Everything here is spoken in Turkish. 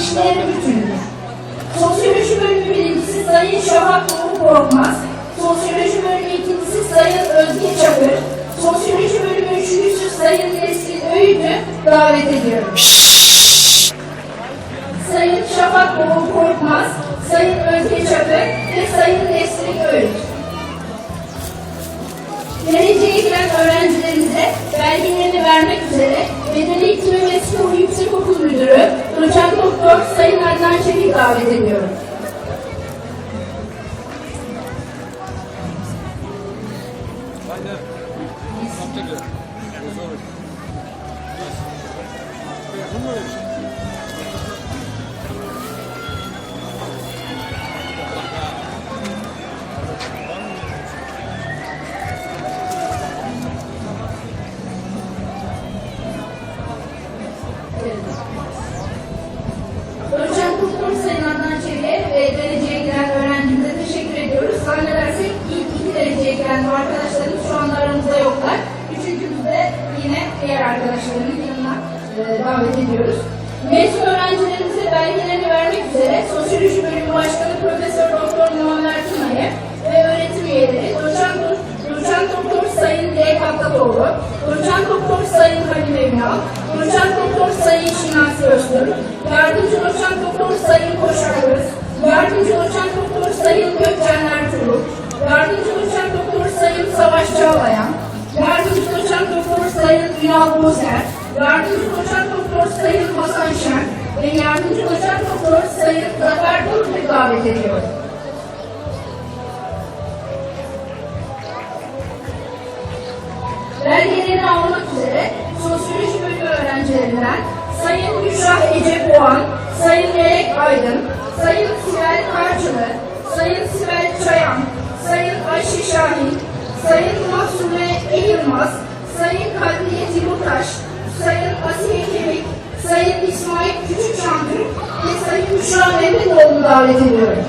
işleyen bütündür. Sosyoloji bölümü birincisi Sayın Şafak Doğu Korkmaz, Sosyoloji bölümü ikincisi Sayın Özge Çakır, Sosyoloji bölümü üçüncüsü Sayın Nesrin Öğüt'ü davet ediyorum. Sayın Şafak Doğu Korkmaz, Sayın Özge Çakır ve Sayın Nesrin Öğüt. Dereceye giren öğrencilerimize belgelerini vermek üzere Beden Eğitimi ve Spor Yüksekokul Müdürü Doçent Doktor Sayın Adnan Çelik davet ediyorum. Doçent giren arkadaşlarımız şu anda aramızda yoklar. Üçüncümüzü de yine diğer arkadaşlarımın yanına e, davet ediyoruz. Mezun öğrencilerimize belgelerini vermek üzere Sosyoloji Bölümü Başkanı Profesör Doktor Muammer Tuna'yı ve öğretim üyeleri Doçent, Doçent Doktor Sayın D. Katlatoğlu, Doçent Doktor Sayın Halime Ünal, Doçent Doktor Sayın Şinasi Öztürk, Yardımcı Doçent Doktor Sayın Koşargöz, Yardımcı Doçent Doktor Sayın Gökçen Ünal Bozer, Yardımcı Doçent Doktor Sayın Hasan Şen ve Yardımcı Doçent Doktor Sayın Zafer Durt'u davet ediyorum. Belgelerini almak üzere Sosyoloji Bölümü öğrencilerinden Sayın Gülşah Ece Boğan, Sayın Melek Aydın, Sayın Sibel Karçılı, Sayın Sibel Çayan, Sayın Ayşe Şahin, Sayın Mahsume. Yılmaz, Sayın Kadriye Timurtaş, Sayın Asiye Kemik, Sayın İsmail Küçükşantürk ve Sayın Büşra Mehmetoğlu'nu davet ediyorum.